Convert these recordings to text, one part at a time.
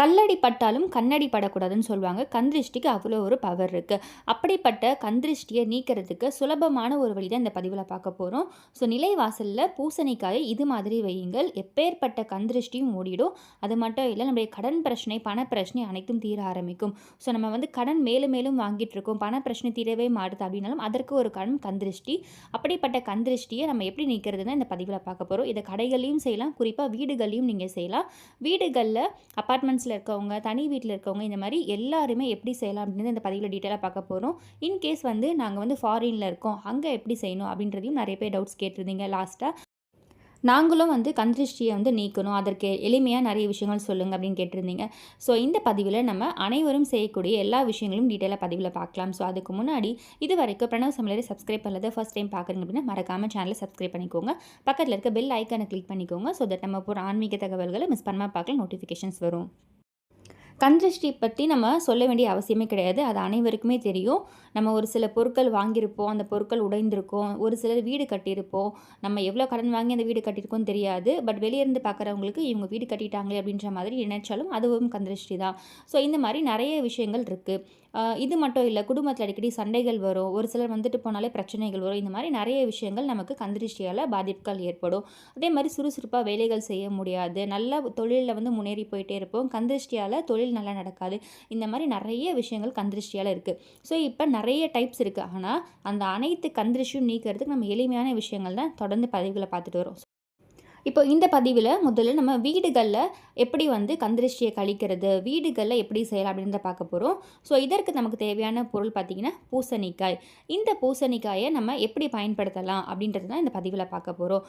கல்லடி பட்டாலும் கண்ணடி படக்கூடாதுன்னு சொல்லுவாங்க. கந்திருஷ்டிக்கு அவ்வளோ ஒரு பவர் இருக்குது அப்படிப்பட்ட கந்திருஷ்டியை நீக்கிறதுக்கு சுலபமான ஒரு வழி தான் இந்த பதிவில் பார்க்க போகிறோம் ஸோ நிலைவாசலில் பூசணிக்காயை இது மாதிரி வையுங்கள். எப்பேற்பட்ட கந்திருஷ்டியும் ஓடிடும் அது மட்டும் இல்லை நம்முடைய கடன் பிரச்சனை பண பிரச்சனை அனைத்தும் தீர ஆரம்பிக்கும். ஸோ நம்ம வந்து கடன் மேலும் மேலும் வாங்கிட்டு இருக்கோம். பண பிரச்சனை தீரவே மாட்டுது அப்படின்னாலும் அதற்கு ஒரு கடன் கந்திருஷ்டி அப்படிப்பட்ட கந்திருஷ்டியை நம்ம எப்படி நீக்கிறதுன்னு இந்த பதிவில் பார்க்க போகிறோம் இதை கடைகளையும் செய்யலாம். குறிப்பாக வீடுகளையும் நீங்கள் செய்யலாம். வீடுகளில் அப்பார்ட்மெண்ட்ஸ் அப்பார்ட்மெண்ட்ஸில் இருக்கவங்க தனி வீட்டில் இருக்கவங்க இந்த மாதிரி எல்லாருமே எப்படி செய்யலாம் அப்படின்னு இந்த பதிவில் டீட்டெயிலாக பார்க்க போகிறோம் இன்கேஸ் வந்து நாங்கள் வந்து ஃபாரினில் இருக்கோம் அங்கே எப்படி செய்யணும் அப்படின்றதையும் நிறைய பேர் டவுட்ஸ் கேட்டிருந்தீங்க லாஸ்ட்டாக நாங்களும் வந்து கந்திருஷ்டியை வந்து நீக்கணும். அதற்கு எளிமையாக நிறைய விஷயங்கள் சொல்லுங்கள் அப்படின்னு கேட்டிருந்தீங்க. ஸோ இந்த பதிவில் நம்ம அனைவரும் செய்யக்கூடிய எல்லா விஷயங்களும் டீட்டெயிலாக பதிவில் பார்க்கலாம். ஸோ அதுக்கு முன்னாடி இது வரைக்கும் பிரணவ் சமையலை சப்ஸ்கிரைப் பண்ணது ஃபஸ்ட் டைம் பார்க்குறீங்க அப்படின்னா மறக்காமல் சேனலை சப்ஸ்கிரைப் பண்ணிக்கோங்க. பக்கத்தில் இருக்க பெல் ஐக்கானை கிளிக் பண்ணிக்கோங்க. ஸோ தட் நம்ம போகிற ஆன்மீக தகவல்களை மிஸ் பண்ணாமல் பார்க்கலாம் நோட்டிஃபிகேஷன்ஸ் வரும். கந்திருஷ்டி பற்றி நம்ம சொல்ல வேண்டிய அவசியமே கிடையாது. அது அனைவருக்குமே தெரியும். நம்ம ஒரு சில பொருட்கள் வாங்கியிருப்போம். அந்த பொருட்கள் உடைந்திருக்கும். ஒரு சிலர் வீடு கட்டியிருப்போம். நம்ம எவ்வளோ கடன் வாங்கி அந்த வீடு கட்டியிருக்கோம் தெரியாது. பட் வெளியேருந்து பார்க்குறவங்களுக்கு இவங்க வீடு கட்டிட்டாங்களே அப்படின்ற மாதிரி நினைச்சாலும் அதுவும் கந்திருஷ்டி தான். ஸோ இந்த மாதிரி நிறைய விஷயங்கள் இருக்குது இது மட்டும் இல்லை குடும்பத்தில் அடிக்கடி சண்டைகள் வரும். ஒரு சிலர் வந்துட்டு போனாலே பிரச்சனைகள் வரும். இந்த மாதிரி நிறைய விஷயங்கள் நமக்கு கந்திருஷ்டியால் பாதிப்புகள் ஏற்படும். அதே மாதிரி சுறுசுறுப்பாக வேலைகள் செய்ய முடியாது. நல்ல தொழிலில் வந்து முன்னேறி போயிட்டே இருப்போம். கந்திருஷ்டியால் தொழில் நல்லா நடக்காது. இந்த மாதிரி நிறைய விஷயங்கள் கந்திருஷ்டியால் இருக்குது ஸோ இப்போ நிறைய டைப்ஸ் இருக்குது ஆனால் அந்த அனைத்து கந்திருஷ்டியும் நீக்கிறதுக்கு நம்ம எளிமையான விஷயங்கள் தான் தொடர்ந்து பதிவுகளை பார்த்துட்டு வரோம். இப்போ இந்த பதிவில் முதல்ல நம்ம வீடுகளில் எப்படி வந்து கந்திருஷ்டியை கழிக்கிறது வீடுகளில் எப்படி செய்யலாம் அப்படின்றத பார்க்க போகிறோம் ஸோ இதற்கு நமக்கு தேவையான பொருள் பார்த்திங்கன்னா பூசணிக்காய். இந்த பூசணிக்காயை நம்ம எப்படி பயன்படுத்தலாம் அப்படின்றது தான் இந்த பதிவில் பார்க்க போகிறோம்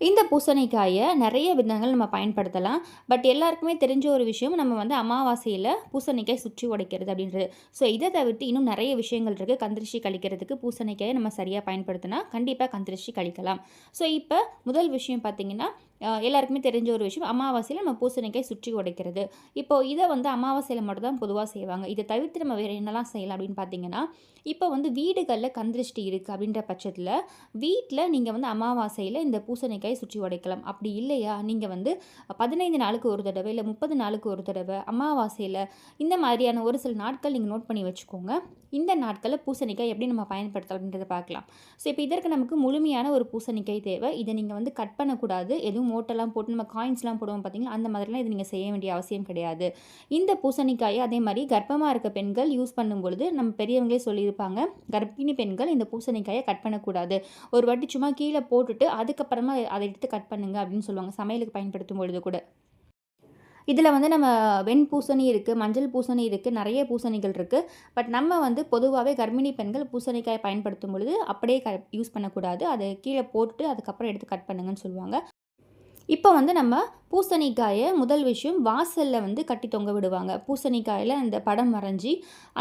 இந்த பூசணிக்காயை நிறைய விதங்கள் நம்ம பயன்படுத்தலாம். பட் எல்லாருக்குமே தெரிஞ்ச ஒரு விஷயம் நம்ம வந்து அமாவாசையில் பூசணிக்காய் சுற்றி உடைக்கிறது அப்படின்றது. ஸோ இதை தவிர்த்து இன்னும் நிறைய விஷயங்கள் இருக்குது கந்திரிச்சி கழிக்கிறதுக்கு பூசணிக்காயை நம்ம சரியாக பயன்படுத்தினா கண்டிப்பாக கந்திரிச்சி கழிக்கலாம். ஸோ இப்போ முதல் விஷயம் பார்த்திங்கன்னா எல்லாருக்குமே தெரிஞ்ச ஒரு விஷயம் அமாவாசையில் நம்ம பூசணிக்காய் சுற்றி உடைக்கிறது. இப்போ இதை வந்து அமாவாசையில் மட்டும் தான் பொதுவாக செய்வாங்க. இதை தவிர்த்து நம்ம வேறு என்னெல்லாம் செய்யலாம் அப்படின்னு பார்த்தீங்கன்னா இப்போ வந்து வீடுகளில் கந்திருஷ்டி இருக்குது அப்படின்ற பட்சத்தில் வீட்டில் நீங்கள் வந்து அமாவாசையில் இந்த பூசணிக்காய் சுற்றி உடைக்கலாம். அப்படி இல்லையா? நீங்கள் வந்து பதினைந்து நாளுக்கு ஒரு தடவை இல்லை முப்பது நாளுக்கு ஒரு தடவை அமாவாசையில் இந்த மாதிரியான ஒரு சில நாட்கள் நீங்கள் நோட் பண்ணி வச்சுக்கோங்க. இந்த நாட்களில் பூசணிக்காய் எப்படி நம்ம பயன்படுத்தலாம் அப்படின்றத பார்க்கலாம். ஸோ இப்போ இதற்கு நமக்கு முழுமையான ஒரு பூசணிக்காய் தேவை. இதை நீங்கள் வந்து கட் பண்ணக்கூடாது. எதுவும் மோட்டெல்லாம் போட்டு நம்ம காயின்ஸ்லாம் போடுவோம் பார்த்தீங்களா? அந்த மாதிரிலாம் இது நீங்கள் செய்ய வேண்டிய அவசியம் கிடையாது. இந்த பூசணிக்காயை அதே மாதிரி கர்ப்பமாக இருக்க பெண்கள் யூஸ் பண்ணும் பொழுது நம்ம பெரியவங்களே சொல்லியிருப்பாங்க கர்ப்பிணி பெண்கள் இந்த பூசணிக்காயை கட் பண்ணக்கூடாது. ஒரு வாட்டி சும்மா கீழே போட்டுட்டு அதுக்கப்புறமா அதை எடுத்து கட் பண்ணுங்கள் அப்படின்னு சொல்லுவாங்க சமையலுக்கு பயன்படுத்தும் பொழுது கூட. இதில் வந்து நம்ம வெண் பூசணி இருக்குது மஞ்சள் பூசணி இருக்குது நிறைய பூசணிகள் இருக்குது பட் நம்ம வந்து பொதுவாகவே கர்ப்பிணி பெண்கள் பூசணிக்காயை பயன்படுத்தும் பொழுது அப்படியே க யூஸ் பண்ணக்கூடாது. அதை கீழே போட்டுட்டு அதுக்கப்புறம் எடுத்து கட் பண்ணுங்கன்னு சொல்லுவாங்க. இப்போ வந்து நம்ம பூசணிக்காயை முதல் விஷயம் வாசலில் வந்து கட்டி தொங்க விடுவாங்க. பூசணிக்காயில் அந்த படம் வரைஞ்சி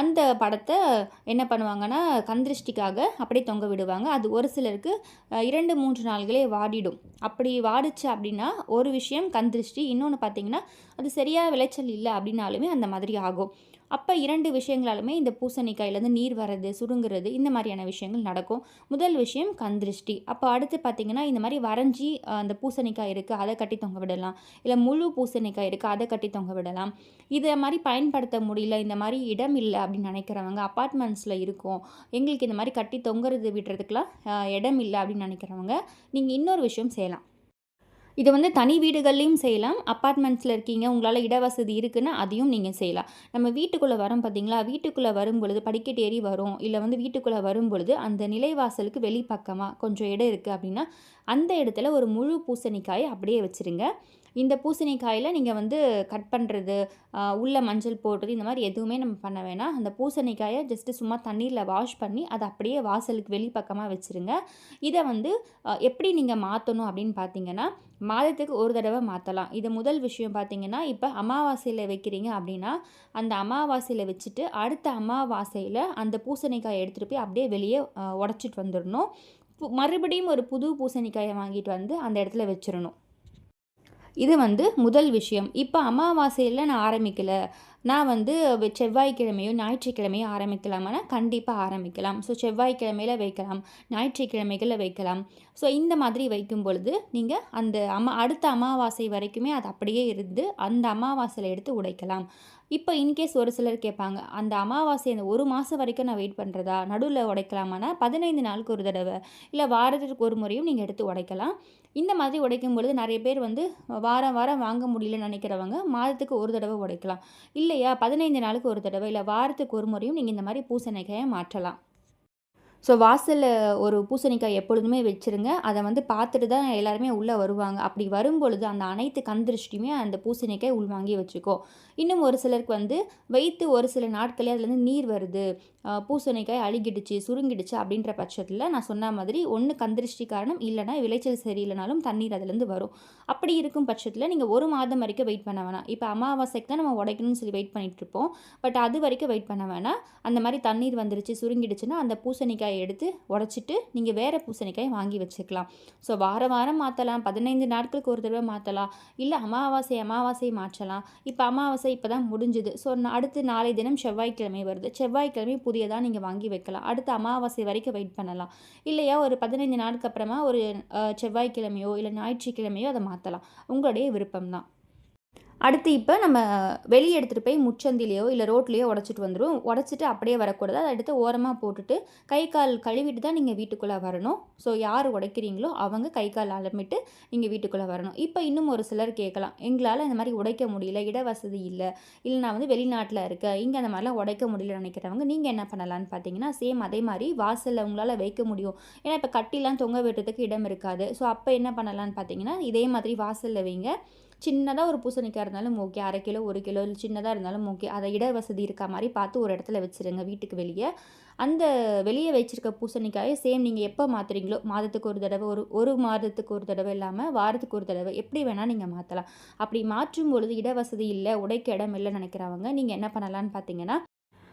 அந்த படத்தை என்ன பண்ணுவாங்கன்னா கந்திருஷ்டிக்காக அப்படியே தொங்க விடுவாங்க. அது ஒரு சிலருக்கு இரண்டு மூன்று நாள்களே வாடிடும். அப்படி வாடிச்சு அப்படின்னா ஒரு விஷயம் கந்திருஷ்டி இன்னொன்று பார்த்தீங்கன்னா அது சரியாக விளைச்சல் இல்லை அப்படின்னாலுமே அந்த மாதிரி ஆகும். அப்போ இரண்டு விஷயங்களாலுமே இந்த பூசணிக்காயிலேருந்து நீர் வர்றது சுருங்குறது இந்த மாதிரியான விஷயங்கள் நடக்கும். முதல் விஷயம் கந்திருஷ்டி அப்போ அடுத்து பார்த்திங்கன்னா இந்த மாதிரி வரைஞ்சி அந்த பூசணிக்காய் இருக்குது அதை கட்டி தொங்க விடலாம். இல்லை முழு பூசணிக்காய் இருக்குது அதை கட்டி தொங்க விடலாம். இதை மாதிரி பயன்படுத்த முடியல இந்த மாதிரி இடம் இல்லை அப்படின்னு நினைக்கிறவங்க அப்பார்ட்மெண்ட்ஸில் இருக்கும் எங்களுக்கு இந்த மாதிரி கட்டி தொங்குறது விடுறதுக்கெலாம் இடம் இல்லை அப்படின்னு நினைக்கிறவங்க நீங்கள் இன்னொரு விஷயம் செய்யலாம். இது வந்து தனி வீடுகள்லையும் செய்யலாம். அப்பார்ட்மெண்ட்ஸில் இருக்கீங்க உங்களால் இடவசதி இருக்குன்னா அதையும் நீங்கள் செய்யலாம். நம்ம வீட்டுக்குள்ளே வரோம் பார்த்தீங்களா வீட்டுக்குள்ளே வரும் பொழுது படிக்கட்டு ஏறி வரும் இல்லை வந்து வீட்டுக்குள்ளே வரும் பொழுது அந்த நிலைவாசலுக்கு வெளிப்பக்கமாக கொஞ்சம் இடம் இருக்குது அப்படின்னா அந்த இடத்துல ஒரு முழு பூசணிக்காயை அப்படியே வச்சுருங்க. இந்த பூசணிக்காயில் நீங்கள் வந்து கட் பண்ணுறது உள்ள மஞ்சள் போடுறது இந்த மாதிரி எதுவுமே நம்ம பண்ண வேணாம். அந்த பூசணிக்காயை ஜஸ்ட்டு சும்மா தண்ணீரில் வாஷ் பண்ணி அதை அப்படியே வாசலுக்கு வெளிப்பக்கமாக வச்சுருங்க. இதை வந்து எப்படி நீங்கள் மாற்றணும் அப்படின்னு பார்த்தீங்கன்னா மாதத்துக்கு ஒரு தடவை மாற்றலாம் இது முதல் விஷயம் பார்த்தீங்கன்னா இப்போ அமாவாசையில் வைக்கிறீங்க அப்படின்னா அந்த அமாவாசையில் வச்சுட்டு அடுத்த அமாவாசையில் அந்த பூசணிக்காயை எடுத்துகிட்டு போய் அப்படியே வெளியே உடச்சிட்டு வந்துடணும். மறுபடியும் ஒரு புது பூசணிக்காயை வாங்கிட்டு வந்து அந்த இடத்துல வச்சிடணும். இது வந்து முதல் விஷயம் இப்போ அமாவாசையில் நான் ஆரம்பிக்கலை நான் வந்து செவ்வாய்க்கிழமையோ, ஞாயிற்றுக்கிழமையோ ஆரம்பிக்கலாமானா கண்டிப்பாக ஆரம்பிக்கலாம். ஸோ செவ்வாய்க்கிழமையில வைக்கலாம். ஞாயிற்றுக்கிழமைகளில் வைக்கலாம். ஸோ இந்த மாதிரி வைக்கும் பொழுது, நீங்கள் அந்த அம்மா அடுத்த அமாவாசை வரைக்குமே அது அப்படியே இருந்து, அந்த அமாவாசையில் எடுத்து உடைக்கலாம். இப்போ இன்கேஸ் ஒரு சிலர் கேட்பாங்க, அந்த அமாவாசை அந்த ஒரு மாதம் வரைக்கும் நான் வெயிட் பண்ணுறதா நடுவில் உடைக்கலாமான்னா, 15 நாளுக்கு ஒரு தடவை இல்லை வாரத்திற்கு ஒரு முறையும் நீங்கள் எடுத்து உடைக்கலாம். இந்த மாதிரி உடைக்கும் பொழுது நிறைய பேர் வந்து வாரம், வாரம் வாங்க முடியலன்னு நினைக்கிறவங்க மாதத்துக்கு ஒரு தடவை உடைக்கலாம். இல்லையா 15 நாளுக்கு ஒரு தடவை இல்லை வாரத்துக்கு ஒரு முறையும் நீங்கள் இந்த மாதிரி பூசணிக்காயை மாற்றலாம். ஸோ வாசலில் ஒரு பூசணிக்காய் எப்பொழுதுமே வச்சுருங்க. அதை வந்து பார்த்துட்டு தான் எல்லாருமே உள்ளே வருவாங்க. அப்படி வரும்பொழுது அந்த அனைத்து கந்திருஷ்டியுமே அந்த பூசணிக்காய் உள்வாங்கி வச்சுக்கோ இன்னும் ஒரு சிலருக்கு வந்து வைத்து ஒரு சில நாட்களே அதுலேருந்து நீர் வருது. பூசணிக்காய் அழுகிடுச்சு, சுருங்கிடுச்சு அப்படின்ற பட்சத்தில் நான் சொன்ன மாதிரி ஒன்று கந்திருஷ்டி காரணம், இல்லைனா விளைச்சல் சரியில்லைனாலும் தண்ணீர் அதுலேருந்து வரும். அப்படி இருக்கும் பட்சத்தில் நீங்கள் ஒரு மாதம் வரைக்கும் வெயிட் பண்ண வேணாம். இப்போ அமாவாசைக்கு தான் நம்ம உடைக்கணும்னு சொல்லி வெயிட் பண்ணிகிட்ருப்போம் பட் அது வரைக்கும் வெயிட் பண்ண வேணாம். அந்த மாதிரி தண்ணீர் வந்துருச்சு, சுருங்கிடுச்சுன்னா அந்த பூசணிக்காய் எடுத்து உடச்சிட்டு நீங்கள் வேறு பூசணிக்காய் வாங்கி வச்சுக்கலாம். ஸோ வாரம், வாரம் மாற்றலாம் பதினைந்து நாட்களுக்கு ஒரு தடவை மாற்றலாம் இல்லை அமாவாசை, அமாவாசை மாற்றலாம். இப்போ அமாவாசை இப்போ தான் முடிஞ்சுது. ஸோ அடுத்து நாளை தினம் செவ்வாய்க்கிழமை வருது. செவ்வாய்க்கிழமை புதியதாக நீங்கள் வாங்கி வைக்கலாம். அடுத்து அமாவாசை வரைக்கும் வெயிட் பண்ணலாம். இல்லையா ஒரு 15 நாளுக்கு அப்புறமா ஒரு செவ்வாய்க்கிழமையோ, இல்லை ஞாயிற்றுக்கிழமையோ அதை மாற்றலாம் உங்களுடைய விருப்பம் தான். அடுத்து இப்போ நம்ம வெளியே எடுத்துகிட்டு போய் முச்சந்திலேயோ இல்லை ரோட்லேயோ உடைச்சிட்டு வந்துடும் உடச்சிட்டு அப்படியே வரக்கூடாது. அதை எடுத்து ஓரமாக போட்டுட்டு, கை, கால் கழுவிட்டு தான் நீங்கள் வீட்டுக்குள்ளே வரணும். ஸோ யார் உடைக்கிறீங்களோ அவங்க கை, கால் அலம்பிட்டு நீங்கள் வீட்டுக்குள்ளே வரணும். இப்போ இன்னும் ஒரு சிலர் கேட்கலாம். எங்களால் இந்த மாதிரி உடைக்க முடியல, இட வசதி இல்லை இல்லை நான் வந்து வெளிநாட்டில் இருக்கேன். இங்கே அந்த மாதிரிலாம் உடைக்க முடியல நினைக்கிறவங்க நீங்கள் என்ன பண்ணலான்னு பார்த்தீங்கன்னா, சேம் அதே மாதிரி வாசலில் உங்களால் வைக்க முடியும். ஏன்னா இப்போ கட்டிலாம் தொங்க வெட்டுறதுக்கு இடம் இருக்காது. ஸோ அப்போ என்ன பண்ணலான்னு பார்த்தீங்கன்னா, இதே மாதிரி வாசலில் வைங்க. சின்னதாக ஒரு பூசணிக்காய் இருந்தாலும் ஓகே. அரை கிலோ, ஒரு கிலோ இல்லை சின்னதாக இருந்தாலும் ஓகே. அதை இட வசதி இருக்கா மாதிரி பார்த்து ஒரு இடத்துல வச்சுருங்க வீட்டுக்கு வெளியே அந்த வெளியே வச்சிருக்க பூசணிக்காயை சேம் நீங்கள் எப்போ மாற்றுறீங்களோ மாதத்துக்கு ஒரு தடவை ஒரு ஒரு மாதத்துக்கு ஒரு தடவை இல்லாமல் வாரத்துக்கு ஒரு தடவை எப்படி வேணால் நீங்கள் மாற்றலாம் அப்படி மாற்றும் பொழுது இட வசதி இல்லை உடைக்க இடம் இல்லைன்னு நினைக்கிறவங்க நீங்கள் என்ன பண்ணலான்னு பார்த்தீங்கன்னா,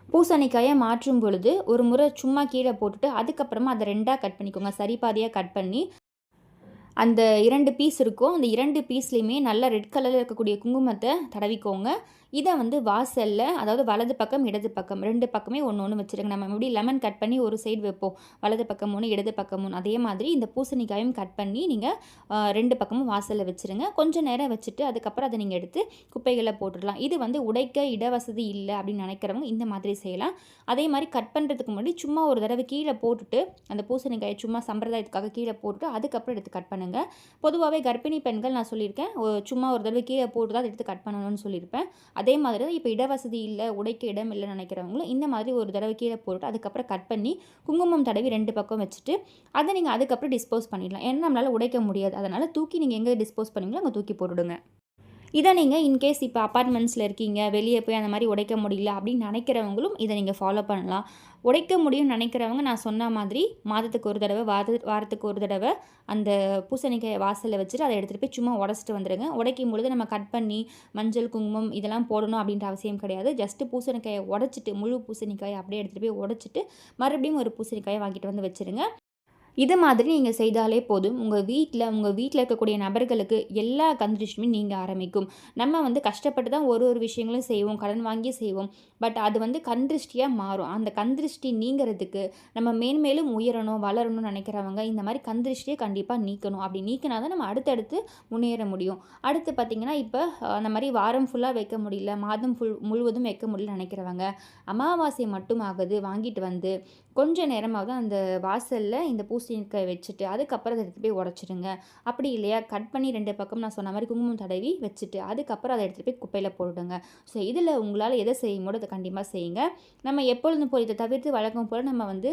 பூசணிக்காயை மாற்றும் பொழுது ஒரு முறை சும்மா கீழே போட்டுட்டு, அதுக்கப்புறமா அதை ரெண்டாக கட் பண்ணிக்கோங்க. சரி பாதியாக கட் பண்ணி, அந்த இரண்டு பீஸ் இருக்கும். அந்த இரண்டு பீஸ்லேயுமே நல்லா ரெட் கலரில் இருக்கக்கூடிய குங்குமத்தை தடவிக்கோங்க. இதை வந்து வாசலில் அதாவது வலது பக்கம், இடது பக்கம் ரெண்டு பக்கமே ஒன்று ஒன்று வச்சுருங்க. நம்ம எப்படி லெமன் கட் பண்ணி ஒரு சைடு வைப்போம். வலது பக்கம் ஒன்று இடது பக்கம் ஒன்று அதே மாதிரி இந்த பூசணிக்காயும் கட் பண்ணி நீங்கள் ரெண்டு பக்கமும் வாசலில் வச்சுருங்க. கொஞ்சம் நேரம் வச்சுட்டு, அதுக்கப்புறம் அதை நீங்கள் எடுத்து குப்பைகளை போட்டுடலாம் இது வந்து உடைக்க இட வசதி அப்படின்னு நினைக்கிறவங்க இந்த மாதிரி செய்யலாம். அதே மாதிரி கட் பண்ணுறதுக்கு முன்னாடி சும்மா ஒரு தடவை கீழே போட்டுட்டு, அந்த பூசணிக்காயை சும்மா சம்பிரதாயத்துக்காக கீழே போட்டுட்டு, அதுக்கப்புறம் எடுத்து கட் பண்ணுங்கள் பொதுவாகவே கர்ப்பிணி பெண்கள் நான் சொல்லியிருக்கேன். சும்மா ஒரு தடவை கீழே போட்டு தான் அதை எடுத்து கட் பண்ணணும்னு சொல்லியிருப்பேன். அதே மாதிரி தான் இப்போ இட வசதி உடைக்க இடம் இல்லைன்னு நினைக்கிறவங்களும் இந்த மாதிரி ஒரு தடவை கீழே போட்டு அதுக்கப்புறம் கட் பண்ணி குங்குமம் தடவி ரெண்டு பக்கம் வச்சுட்டு, அதை நீங்கள் அதுக்கப்புறம் டிஸ்போஸ் பண்ணிடலாம். ஏன்னா நம்மளால் உடைக்க முடியாது. அதனால் தூக்கி நீங்கள் எங்கே டிஸ்போஸ் பண்ணுவீங்களோ அங்கே தூக்கி போட்டுடுங்க. இதை நீங்கள் இன்கேஸ் இப்போ அப்பார்ட்மெண்ட்ஸில் இருக்கீங்க, வெளியே போய் அந்த மாதிரி உடைக்க முடியல அப்படின்னு நினைக்கிறவங்களும் இதை நீங்கள் ஃபாலோ பண்ணலாம். உடைக்க முடியும்னு நினைக்கிறவங்க நான் சொன்ன மாதிரி மாதத்துக்கு ஒரு தடவை வார வாரத்துக்கு ஒரு தடவை அந்த பூசணிக்காய் வாசலில் வச்சுட்டு, அதை எடுத்துகிட்டு போய் சும்மா உடச்சிட்டு வந்துடுங்க உடைக்கும் பொழுது நம்ம கட் பண்ணி மஞ்சள், குங்குமம் இதெல்லாம் போடணும் அப்படின்ற அவசியம் கிடையாது. ஜஸ்ட்டு பூசணிக்காயை உடைச்சிட்டு, முழு பூசணிக்காயை அப்படியே எடுத்துகிட்டு போய் உடச்சிட்டு மறுபடியும் ஒரு பூசணிக்காயை வாங்கிட்டு வந்து வச்சுருங்க. இது மாதிரி நீங்கள் செய்தாலே போதும். உங்கள் வீட்டில் உங்கள் வீட்டில் இருக்கக்கூடிய நபர்களுக்கு எல்லா கண் நீங்கள் நீங்க ஆரம்பிக்கும். நம்ம வந்து கஷ்டப்பட்டு தான் ஒரு ஒரு விஷயங்களும் செய்வோம். கடன் வாங்கி செய்வோம். பட் அது வந்து கந்திருஷ்டியாக மாறும். அந்த கந்திருஷ்டி நீங்கிறதுக்கு நம்ம மேன்மேலும் உயரணும், வளரணும்னு நினைக்கிறவங்க இந்த மாதிரி கந்திருஷ்டியை கண்டிப்பாக நீக்கணும். அப்படி நீக்கினா தான் நம்ம அடுத்தடுத்து முன்னேற முடியும். அடுத்து பார்த்தீங்கன்னா, இப்போ அந்த மாதிரி வாரம் ஃபுல்லாக வைக்க முடியல, மாதம் ஃபுல் முழுவதும் வைக்க முடியல நினைக்கிறவங்க அமாவாசை மட்டும் ஆகுது வாங்கிட்டு வந்து, கொஞ்ச நேரமாவது அந்த வாசலில் இந்த பூசணிக்காய வச்சுட்டு, அதுக்கப்புறம் அதை எடுத்துகிட்டு போய் உடச்சிடுங்க அப்படி இல்லையா கட் பண்ணி ரெண்டு பக்கம் நான் சொன்ன மாதிரி குங்குமம் தடவி வச்சுட்டு, அதுக்கப்புறம் அதை எடுத்துகிட்டு போய் குப்பையில் போட்டுடுங்க. ஸோ இதில் உங்களால் எதை செய்ய முடியும் அதை கண்டிப்பாக செய்யுங்க. நம்ம எப்பொழுதும் போல் இதை தவிர்த்து வழக்கம் போல் நம்ம வந்து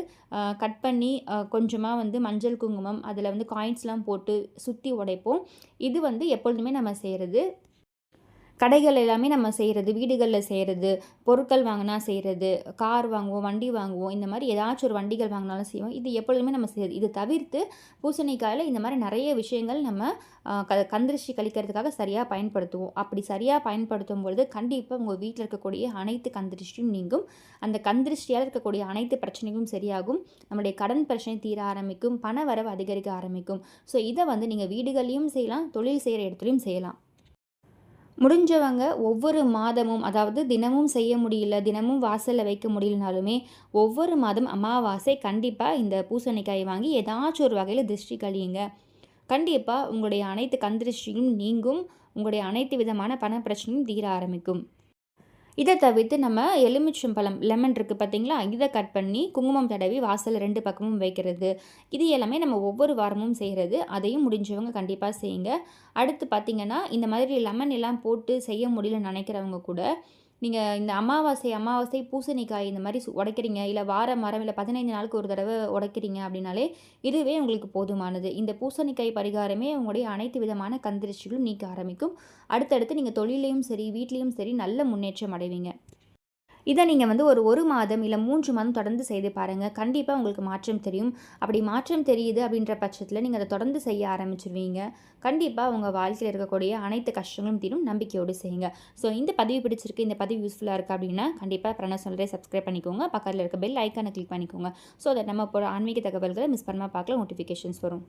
கட் பண்ணி கொஞ்சமாக வந்து மஞ்சள், குங்குமம் அதில் வந்து காயின்ஸ்லாம் போட்டு சுற்றி உடைப்போம். இது வந்து எப்பொழுதுமே நம்ம செய்கிறது கடைகள் எல்லாமே நம்ம செய்கிறது வீடுகளில் செய்கிறது பொருட்கள் வாங்கினா செய்கிறது கார் வாங்குவோம், வண்டி வாங்குவோம். இந்த மாதிரி ஏதாச்சும் ஒரு வண்டிகள் வாங்கினாலும் செய்வோம். இது எப்பொழுதுமே நம்ம செய்றது. இது தவிர்த்து பூசணிக்காயில் இந்த மாதிரி நிறைய விஷயங்கள் நம்ம க கந்திரிச்சி கழிக்கிறதுக்காக சரியாக பயன்படுத்துவோம். அப்படி சரியாக பயன்படுத்தும் பொழுது கண்டிப்பாக உங்கள் வீட்டில் இருக்கக்கூடிய அனைத்து கந்திரிஷ்டியும் நீங்கும். அந்த கண் இருக்கக்கூடிய அனைத்து பிரச்சனையும் சரியாகும். நம்முடைய கடன் பிரச்சனை தீர ஆரம்பிக்கும். பண வரவு அதிகரிக்க ஆரம்பிக்கும். ஸோ இதை வந்து நீங்கள் வீடுகள்லையும் செய்யலாம், தொழில் செய்கிற இடத்துலையும் செய்யலாம். முடிஞ்சவங்க ஒவ்வொரு மாதமும் அதாவது தினமும் செய்ய முடியல தினமும் வாசலில் வைக்க முடியலனாலுமே ஒவ்வொரு மாதம் அமாவாசை கண்டிப்பாக இந்த பூசணிக்காயை வாங்கி ஏதாச்சும் ஒரு வகையில் திருஷ்டி கழியுங்க. கண்டிப்பாக உங்களுடைய அனைத்து கந்திருஷ்டியும் நீங்கும் உங்களுடைய அனைத்து விதமான பண பிரச்சனையும் தீர ஆரம்பிக்கும். இதை தவிர்த்து நம்ம எலுமிச்சம்பழம் லெமன் இருக்குது பார்த்தீங்களா? இதை கட் பண்ணி குங்குமம் தடவி வாசல் ரெண்டு பக்கமும் வைக்கிறது. இது எல்லாமே நம்ம ஒவ்வொரு வாரமும் செய்கிறது அதையும் முடிஞ்சவங்க கண்டிப்பாக செய்யுங்க. அடுத்து பார்த்திங்கன்னா இந்த மாதிரி லெமன் எல்லாம் போட்டு செய்ய முடியலன்னு நினைக்கிறவங்க கூட நீங்கள் இந்த அமாவாசை அமாவாசை பூசணிக்காய் இந்த மாதிரி சு உடைக்கிறீங்க. இல்லை வார மரம் இல்லை பதினைந்து நாளுக்கு ஒரு தடவை உடைக்கிறீங்க அப்படின்னாலே இதுவே உங்களுக்கு போதுமானது. இந்த பூசணிக்காய் பரிகாரமே உங்களுடைய அனைத்து விதமான கந்திரிச்சிகளும் நீக்க ஆரம்பிக்கும். அடுத்தடுத்து நீங்கள் தொழிலையும் சரி வீட்லேயும் சரி நல்ல முன்னேற்றம் அடைவீங்க. இதை நீங்கள் வந்து ஒரு ஒரு மாதம் இல்லை மூன்று மாதம் தொடர்ந்து செய்து பாருங்கள் கண்டிப்பாக உங்களுக்கு மாற்றம் தெரியும். அப்படி மாற்றம் தெரியுது அப்படின்ற பட்சத்தில் நீங்கள் அதை தொடர்ந்து செய்ய ஆரம்பிச்சிருவீங்க. கண்டிப்பாக உங்கள் வாழ்க்கையில் இருக்கக்கூடிய அனைத்து கஷ்டங்களும் தீரும். நம்பிக்கையோடு செய்யுங்க. ஸோ இந்த பதிவு பிடிச்சிருக்கு இந்த பதிவு யூஸ்ஃபுல்லாக இருக்குது அப்படின்னா கண்டிப்பாக பிரண சொல்கிறே சப்ஸ்கிரைப் பண்ணிக்கோங்க. பக்கத்தில் இருக்க பெல் ஐக்கானை கிளிக் பண்ணிக்கோங்க. ஸோ அதை நம்ம போகிற ஆன்மீக தகவல்களை மிஸ் பண்ணாமல் பார்க்கல நோட்டிஃபிகேஷன்ஸ் வரும்.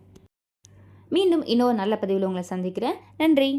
மீண்டும் இன்னொரு நல்ல பதிவில் உங்களை சந்திக்கிறேன். நன்றி!